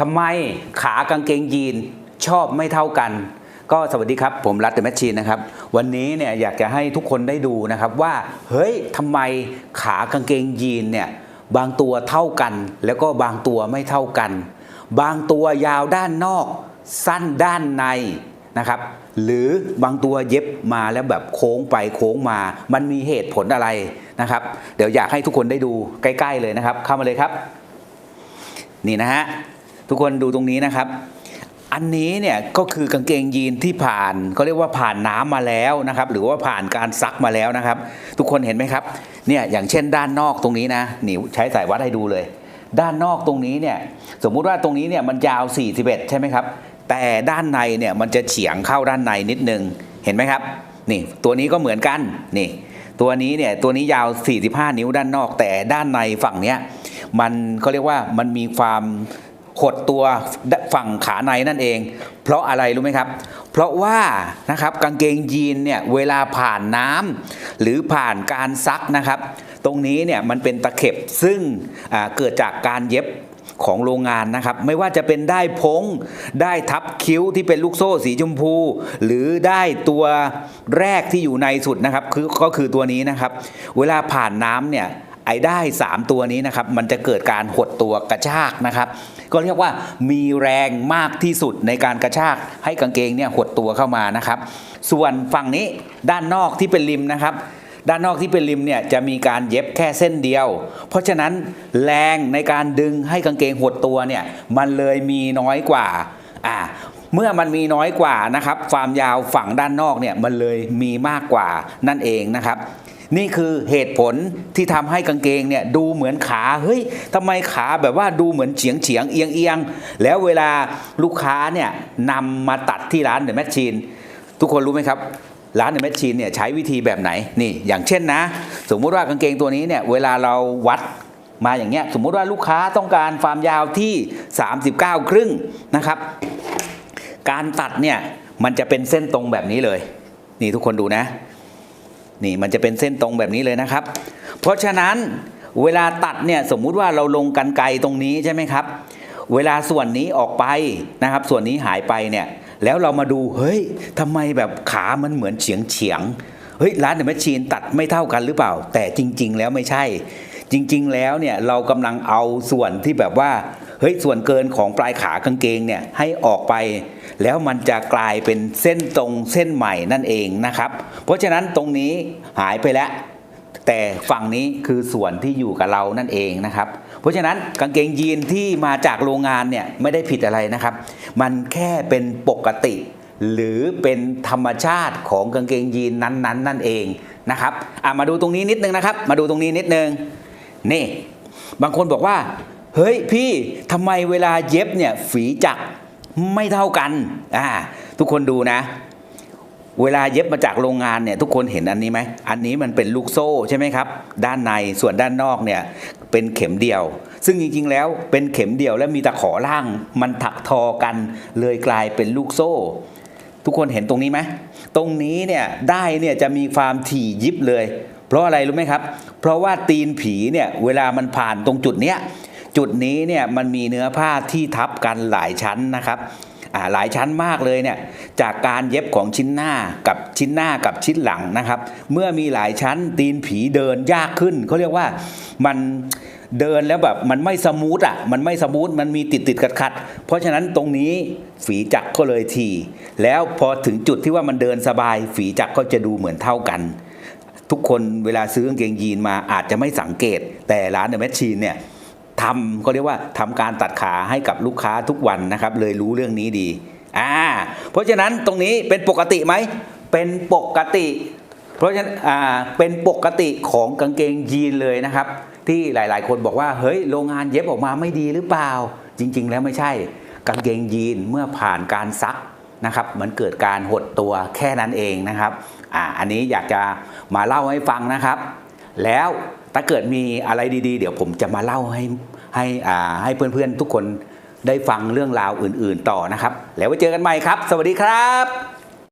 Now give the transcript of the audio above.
ทำไมขากางเกงยีนชอบไม่เท่ากัน ก็สวัสดีครับ ผมรัตเดอะแมชชีนนะครับ วันนี้เนี่ยอยากจะให้ทุกคนได้ดูนะครับว่า เฮ้ยทำไมขากางเกงยีนเนี่ยบางตัวเท่ากัน แล้วก็บางตัวไม่เท่ากัน บางตัวยาวด้านนอก สั้นด้านในนะครับ หรือบางตัวเย็บมาแล้วแบบโค้งไปโค้งมา มันมีเหตุผลอะไรนะครับ เดี๋ยวอยากให้ทุกคนได้ดูใกล้ ๆ เลยนะครับ เข้ามาเลยครับ นี่นะฮะ ทุกคนดูตรงนี้นะครับ อันนี้เนี่ยก็คือกางเกงยีนที่ผ่านเขาเรียกว่าผ่านน้ำมาแล้วนะครับ หรือว่าผ่านการซักมาแล้วนะครับ ทุกคนเห็นไหมครับเนี่ยอย่างเช่นด้านนอกตรงนี้นะนี่ใช้สายวัดให้ดูเลย ด้านนอกตรงนี้เนี่ยสมมุติว่าตรงนี้เนี่ยมันยาว 41 ใช่ไหมครับ แต่ด้านในเนี่ยมันจะเฉียงเข้าด้านในนิดนึงเห็นไหมครับนี่ตัวนี้ก็เหมือนกันนี่ตัวนี้เนี่ยตัวนี้ยาว 45 นิ้วด้านนอก แต่ด้านในฝั่งเนี้ยมันเขาเรียกว่ามันมีความ หดตัวฝั่งขาในนั่นเอง เพราะอะไรรู้ไหมครับ เพราะว่านะครับกางเกงยีนเนี่ยเวลาผ่านน้ำหรือผ่านการซักนะครับ ตรงนี้เนี่ยมันเป็นตะเข็บซึ่งเกิดจากการเย็บของโรงงานนะครับ ไม่ว่าจะเป็นได้พงได้ทับคิ้วที่เป็นลูกโซ่สีชมพู หรือได้ตัวแรกที่อยู่ในสุดนะครับคือก็คือตัวนี้นะครับ เวลาผ่านน้ำเนี่ยไอ้ได้ 3 ตัวนี้นะครับ มันจะเกิดการหดตัวกระชากนะครับ ก็เรียกว่ามีแรงมากที่สุดในการกระชากให้กางเกงเนี่ยหดตัวเข้ามานะครับ ส่วนฝั่งนี้ด้านนอกที่เป็นริมนะครับด้านนอกที่เป็นริมเนี่ยจะมีการเย็บแค่เส้นเดียว เพราะฉะนั้นแรงในการดึงให้กางเกงหดตัวเนี่ยมันเลยมีน้อยกว่าอ่าเมื่อมันมีน้อยกว่านะครับความยาวฝั่งด้านนอกเนี่ยมันเลยมีมากกว่านั่นเองนะครับ นี่คือเหตุผลที่ทำให้กางเกงเนี่ยดูเหมือนขาเฮ้ยทำไมขาแบบว่าดูเหมือนเฉียงเฉียงเอียงเอียงแล้วเวลาลูกค้าเนี่ยนำมาตัดที่ร้านเดอะแมชชีนทุกคนรู้ไหมครับร้านเดอะแมชชีนเนี่ยใช้วิธีแบบไหนนี่อย่างเช่นนะ สมมุติว่ากางเกงตัวนี้เนี่ยเวลาเราวัดมาอย่างเงี้ยสมมุติว่าลูกค้าต้องการความยาวที่ 39 ครึ่งนะครับ การตัดเนี่ยมันจะเป็นเส้นตรงแบบนี้เลย นี่ทุกคนดูนะ นี่มันจะเป็นเส้นตรงแบบนี้เลยนะครับ เพราะฉะนั้นเวลาตัดเนี่ยสมมุติว่าเราลงกันไกลตรงนี้ใช่ไหมครับ เวลาส่วนนี้ออกไปนะครับ ส่วนนี้หายไปเนี่ยแล้วเรามาดูเฮ้ยทำไมแบบขามันเหมือนเฉียงเฉียงเฮ้ยร้านเดอะแมชชีนตัดไม่เท่ากันหรือเปล่า แต่จริง ๆ แล้วไม่ใช่ จริง ๆ แล้วเนี่ยเรากำลังเอาส่วนที่แบบว่า ฮ้ยส่วนเกินของปลายขากางเกงเนี่ยให้ออกไป แล้วมันจะกลายเป็นเส้นตรงเส้นใหม่นั่นเองนะครับ เพราะฉะนั้นตรงนี้หายไปแล้ว แต่ฝั่งนี้คือส่วนที่อยู่กับเรานั่นเองนะครับ เพราะฉะนั้นกางเกงยีนที่มาจากโรงงานเนี่ยไม่ได้ผิดอะไรนะครับ มันแค่เป็นปกติ หรือเป็นธรรมชาติของกางเกงยีนนั้นๆนั่นเองนะครับมาดูตรงนี้นิดนึงนะครับ มาดูตรงนี้นิดนึงนี่ บางคนบอกว่า เฮ้ยพี่ทำไมเวลาเย็บเนี่ยฝีจักไม่เท่ากันอ่าทุกคนดูนะ เวลาเย็บมาจากโรงงานเนี่ยทุกคนเห็นอันนี้ไหมอันนี้มันเป็นลูกโซ่ใช่ไหมครับ ด้านในส่วนด้านนอกเนี่ยเป็นเข็มเดียว ซึ่งจริงๆแล้วเป็นเข็มเดียวและมีตะขอล่างมันถักทอกัน เลยกลายเป็นลูกโซ่ ทุกคนเห็นตรงนี้ไหมตรงนี้เนี่ยได้เนี่ยจะมีความถี่ยิบเลย เพราะอะไรรู้ไหมครับ เพราะว่าตีนผีเนี่ยเวลามันผ่านตรงจุดเนี้ย จุดนี้เนี่ยมันมีเนื้อผ้าที่ทับกันหลายชั้นนะครับหลายชั้นมากเลยเนี่ยจากการเย็บของชิ้นหน้ากับชิ้นหน้ากับชิ้นหลังนะครับ เมื่อมีหลายชั้นตีนผีเดินยากขึ้นเขาเรียกว่ามันเดินแล้วแบบมันไม่สมูทอะมันไม่สมูทมันมีติดติดขัดขัดเพราะฉะนั้นตรงนี้ฝีจักรก็เลยทีแล้วพอถึงจุดที่ว่ามันเดินสบาย ฝีจักรก็จะดูเหมือนเท่ากัน ทุกคนเวลาซื้อกางเกงยีนมาอาจจะไม่สังเกต แต่ร้านเดอะแมชชีนเนี่ย ทำก็เรียกว่าทำการตัดขาให้กับลูกค้าทุกวันนะครับ เลยรู้เรื่องนี้ดีอ่าเพราะฉะนั้นตรงนี้เป็นปกติไหมเป็นปกติ เพราะฉะนั้นอ่าเป็นปกติของกางเกงยีนเลยนะครับ ที่หลาย ๆ คนบอกว่าเฮ้ยโรงงานเย็บออกมาไม่ดีหรือเปล่า จริง ๆ แล้วไม่ใช่กางเกงยีนเมื่อผ่านการซักนะครับมันเกิดการหดตัวแค่นั้นเองนะครับอ่าอันนี้อยากจะมาเล่าให้ฟังนะครับ แล้ว ถ้าเกิดมีอะไรดีๆ เดี๋ยวผมจะมาเล่าให้ให้อ่าให้เพื่อนๆทุกคนได้ฟังเรื่องราวอื่นๆต่อนะครับ แล้วไว้เจอกันใหม่ครับ สวัสดีครับ